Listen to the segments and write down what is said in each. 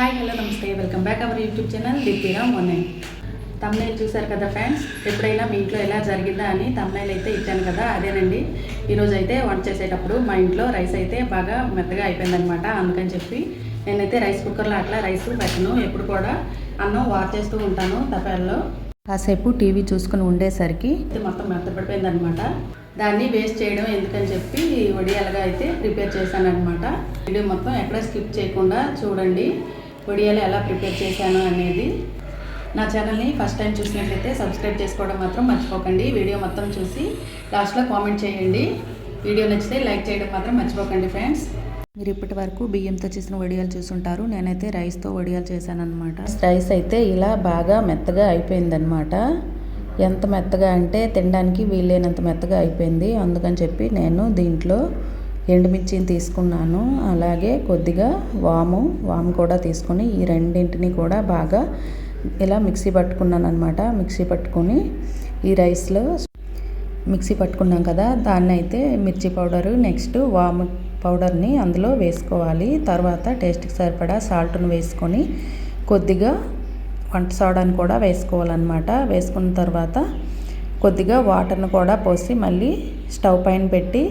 Hi hello నమస్తే. Welcome back our YouTube channel దిప్పిరా morning thumbnail చూశారు కదా ఫ్రెండ్స్? ఎప్పుడైనా మీ ఇంట్లో ఎలా జరిగిందా అని తమ్నైల్ అయితే ఇచ్చాను కదా అదేనండి. ఈరోజు అయితే వంట చేసేటప్పుడు మా ఇంట్లో రైస్ అయితే బాగా మెత్తగా అయిపోయిందనమాట అందుకని చెప్పి నేనైతే రైస్ కుక్కర్లో అట్లా రైస్ పెట్టను ఎప్పుడు కూడా అన్నం వార్ చేస్తూ ఉంటాను తపాల్లో కాసేపు టీవీ చూసుకుని ఉండేసరికి మొత్తం మెత్తపడిపోయిందనమాట దాన్ని వేస్ట్ చేయడం ఎందుకని చెప్పి వడియాలుగా అయితే ప్రిపేర్ చేశాను అనమాట వీడియో మొత్తం ఎక్కడ స్కిప్ చేయకుండా చూడండి. వడియాలు ఎలా ప్రిపేర్ చేశాను అనేది నా ఛానల్ని ఫస్ట్ టైం చూసినట్లయితే సబ్స్క్రైబ్ చేసుకోవడం మాత్రం మర్చిపోకండి. వీడియో మొత్తం చూసి లాస్ట్లో కామెంట్ చేయండి. వీడియో నచ్చితే లైక్ చేయడం మాత్రం మర్చిపోకండి ఫ్రెండ్స్. మీరు ఇప్పటి వరకు బియ్యంతో చేసిన వడియాలు చూసుంటారు. నేనైతే రైస్తో వడియాలు చేశానమాట రైస్ అయితే ఇలా బాగా మెత్తగా అయిపోయిందనమాట ఎంత మెత్తగా అంటే తినడానికి వీలైనంత మెత్తగా అయిపోయింది. అందుకని చెప్పి నేను దీంట్లో ఎండుమిర్చిని తీసుకున్నాను. అలాగే కొద్దిగా వాము వాము కూడా తీసుకొని ఈ రెండింటిని కూడా బాగా ఇలా మిక్సీ పట్టుకున్నాను అనమాట మిక్సీ పట్టుకొని ఈ రైస్లో మిక్సీ పట్టుకున్నాం కదా దాన్ని అయితే మిర్చి పౌడరు నెక్స్ట్ వాము పౌడర్ని అందులో వేసుకోవాలి. తర్వాత టేస్ట్కి సరిపడా సాల్ట్ను వేసుకొని కొద్దిగా వంట సోడాని కూడా వేసుకోవాలన్నమాట. వేసుకున్న తర్వాత కొద్దిగా వాటర్ను కూడా పోసి మళ్ళీ స్టవ్ పైన పెట్టి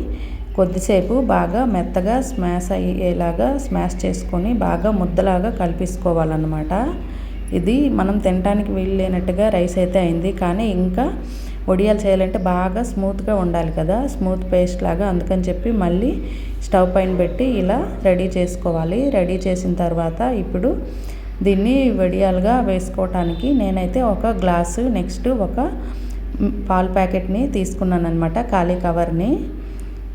కొద్దిసేపు బాగా మెత్తగా స్మాష్ అయ్యేలాగా స్మాష్ చేసుకొని బాగా ముద్దలాగా కలిపేసుకోవాలన్నమాట. ఇది మనం తినడానికి వీలు లేనట్టుగా రైస్ అయితే అయింది. కానీ ఇంకా వడియాలు చేయాలంటే బాగా స్మూత్గా ఉండాలి కదా స్మూత్ పేస్ట్ లాగా. అందుకని చెప్పి మళ్ళీ స్టవ్ పైన పెట్టి ఇలా రెడీ చేసుకోవాలి. రెడీ చేసిన తర్వాత ఇప్పుడు దీన్ని వడియాలుగా వేసుకోవటానికి నేనైతే ఒక గ్లాసు నెక్స్ట్ ఒక పాల ప్యాకెట్ని తీసుకున్నాను అనమాట ఖాళీ కవర్ని.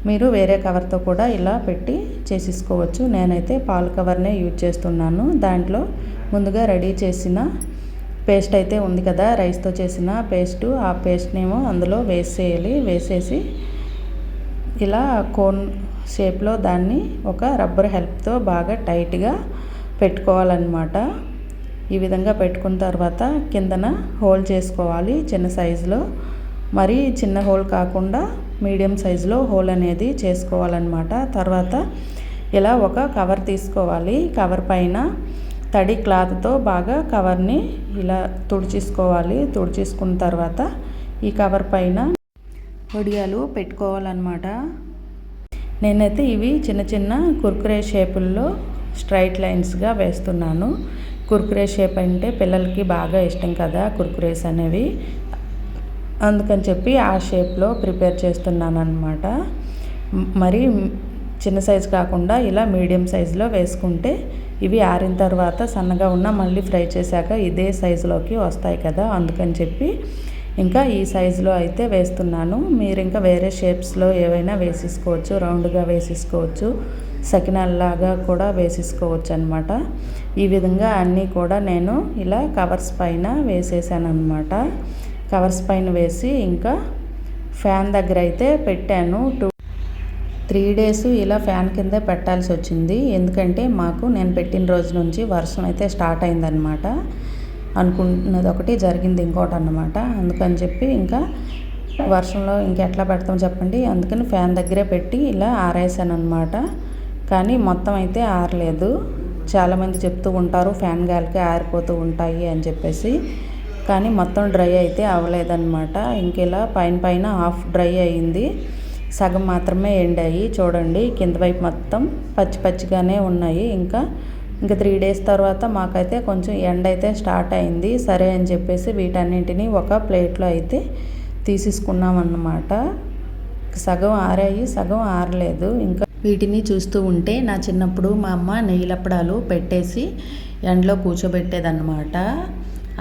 మీరు వేరే కవర్తో కూడా ఇలా పెట్టి చేసేసుకోవచ్చు. నేనైతే పాల కవర్నే యూజ్ చేస్తున్నాను. దాంట్లో ముందుగా రెడీ చేసిన పేస్ట్ అయితే ఉంది కదా రైస్తో చేసిన పేస్టు. ఆ పేస్ట్నేమో అందులో వేసేయాలి. వేసేసి ఇలా కోన్ షేప్లో దాన్ని ఒక రబ్బర్ హెల్ప్తో బాగా టైట్గా పెట్టుకోవాలన్నమాట. ఈ విధంగా పెట్టుకున్న తర్వాత కిందన హోల్ చేసుకోవాలి చిన్న సైజులో. మరి చిన్న హోల్ కాకుండా మీడియం సైజులో హోల్ అనేది చేసుకోవాలన్నమాట. తర్వాత ఇలా ఒక కవర్ తీసుకోవాలి. కవర్ పైన తడి క్లాత్తో బాగా కవర్ని ఇలా తుడిచేసుకోవాలి. తుడిచేసుకున్న తర్వాత ఈ కవర్ పైన వడియాలు పెట్టుకోవాలన్నమాట. నేనైతే ఇవి చిన్న చిన్న కుర్కురే షేపుల్లో స్ట్రైట్ లైన్స్గా వేస్తున్నాను. కుర్కురే షేప్ అంటే పిల్లలకి బాగా ఇష్టం కదా కుర్కురేస్ అనేవి. అందుకని చెప్పి ఆ షేప్లో ప్రిపేర్ చేస్తున్నాను అనమాట మరి చిన్న సైజు కాకుండా ఇలా మీడియం సైజులో వేసుకుంటే ఇవి ఆరిన తర్వాత సన్నగా ఉన్న మళ్ళీ ఫ్రై చేశాక ఇదే సైజులోకి వస్తాయి కదా అందుకని చెప్పి ఇంకా ఈ సైజులో అయితే వేస్తున్నాను. మీరు ఇంకా వేరే షేప్స్లో ఏవైనా వేసేసుకోవచ్చు రౌండ్గా వేసేసుకోవచ్చు సకినాల్లాగా కూడా వేసేసుకోవచ్చు అనమాట ఈ విధంగా అన్నీ కూడా నేను ఇలా కవర్స్ పైన వేసేసాను అనమాట కవర్స్ పైన వేసి ఇంకా ఫ్యాన్ దగ్గర అయితే పెట్టాను. టూ త్రీ డేస్ ఇలా ఫ్యాన్ కింద పెట్టాల్సి వచ్చింది. ఎందుకంటే మాకు నేను పెట్టిన రోజు నుంచి వర్షం అయితే స్టార్ట్ అయిందనమాట అనుకున్నది ఒకటి జరిగింది ఇంకోటి అనమాట అందుకని చెప్పి ఇంకా వర్షంలో ఇంకెట్లా పెడతాం చెప్పండి? అందుకని ఫ్యాన్ దగ్గరే పెట్టి ఇలా ఆరేసాను అనమాట కానీ మొత్తం అయితే ఆరలేదు. చాలామంది చెప్తూ ఉంటారు ఫ్యాన్ గాలికి ఆరిపోతూ ఉంటాయి అని చెప్పేసి. కానీ మొత్తం డ్రై అయితే అవ్వలేదన్నమాట. ఇంకెలా? పైన పైన హాఫ్ డ్రై అయింది. సగం మాత్రమే ఎండాయి చూడండి కింద వైపు మొత్తం పచ్చి పచ్చిగానే ఉన్నాయి. ఇంకా ఇంకా త్రీ డేస్ తర్వాత మాకైతే కొంచెం ఎండ అయితే స్టార్ట్ అయింది. సరే అని చెప్పేసి వీటన్నింటినీ ఒక ప్లేట్లో అయితే తీసేసుకున్నాం అన్నమాట సగం ఆరాయి సగం ఆరలేదు. ఇంకా వీటిని చూస్తూ ఉంటే నా చిన్నప్పుడు మా అమ్మ నెయ్యిలప్పడాలు పెట్టేసి ఎండలో కూర్చోబెట్టేదన్నమాట.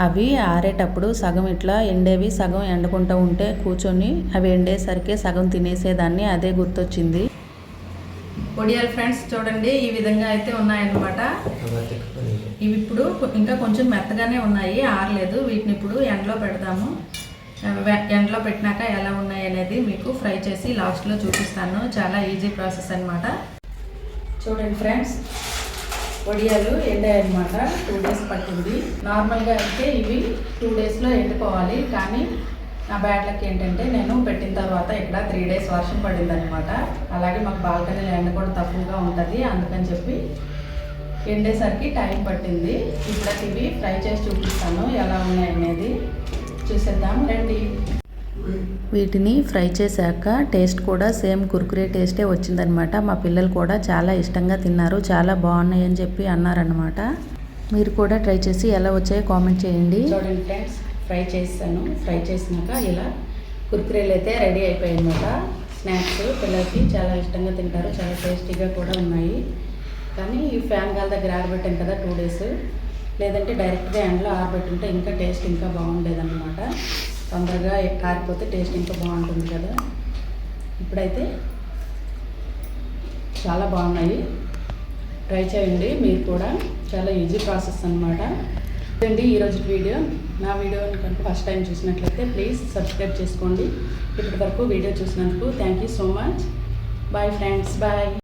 అవి ఆరేటప్పుడు సగం ఇట్లా ఎండేవి సగం ఎండకుండా ఉంటే కూర్చొని అవి ఎండేసరికి సగం తినేసేదాన్ని అదే గుర్తొచ్చింది. ఒడియాల్ ఫ్రెండ్స్ చూడండి ఈ విధంగా అయితే ఉన్నాయన్నమాట. ఇవి ఇప్పుడు ఇంకా కొంచెం మెత్తగానే ఉన్నాయి ఆరలేదు. వీటిని ఇప్పుడు ఎండలో పెడదాము. ఎండలో పెట్టినాక ఎలా ఉన్నాయి అనేది మీకు ఫ్రై చేసి లాస్ట్లో చూపిస్తాను. చాలా ఈజీ ప్రాసెస్ అనమాట చూడండి ఫ్రెండ్స్. వడియాలు ఎండాయన్నమాట. టూ డేస్ పట్టింది. నార్మల్గా అయితే ఇవి టూ డేస్లో ఎండుకోవాలి కానీ నా బ్యాడ్ లక్ ఏంటంటే నేను పెట్టిన తర్వాత ఇక్కడ త్రీ డేస్ వర్షం పడిందనమాట అలాగే మాకు బాల్కనీలో ఎండ కూడా తక్కువగా ఉంటుంది. అందుకని చెప్పి ఎండేసరికి టైం పట్టింది. ఇప్పుడు ఇవి ఫ్రై చేసి చూపిస్తాను. ఎలా ఉన్నాయి అనేది చూసేద్దాం రండి. వీటిని ఫ్రై చేశాక టేస్ట్ కూడా సేమ్ కుర్కురే టేస్టే వచ్చిందనమాట మా పిల్లలు కూడా చాలా ఇష్టంగా తిన్నారు చాలా బాగున్నాయి అని చెప్పి అన్నారనమాట మీరు కూడా ట్రై చేసి ఎలా వచ్చాయో కామెంట్ చేయండి. చూడండి ఫ్రెండ్స్ ఫ్రై చేస్తాను ఫ్రై చేసినాక ఇలా కుర్కురేలు అయితే రెడీ అయిపోయాయి అనమాట స్నాక్స్ పిల్లలకి చాలా ఇష్టంగా తింటారు చాలా టేస్టీగా కూడా ఉన్నాయి. కానీ ఈ ఫ్యాన్ గాలి దగ్గర ఆరబెట్టాం కదా టూ డేస్. లేదంటే డైరెక్ట్గా ఎండలో ఆరబెట్టుంటే ఇంకా టేస్ట్ ఇంకా బాగుండేదన్నమాట. తొందరగా కారిపోతే టేస్ట్ ఇంకా బాగుంటుంది కదా. ఇప్పుడైతే చాలా బాగున్నాయి. ట్రై చేయండి మీరు కూడా. చాలా ఈజీ ప్రాసెస్ అనమాట ఇదండి ఈరోజు వీడియో. నా వీడియోని కనుక ఫస్ట్ టైం చూసినట్లయితే ప్లీజ్ సబ్స్క్రైబ్ చేసుకోండి. ఇప్పటి వరకు వీడియో చూసినందుకు thank you so much. Bye friends bye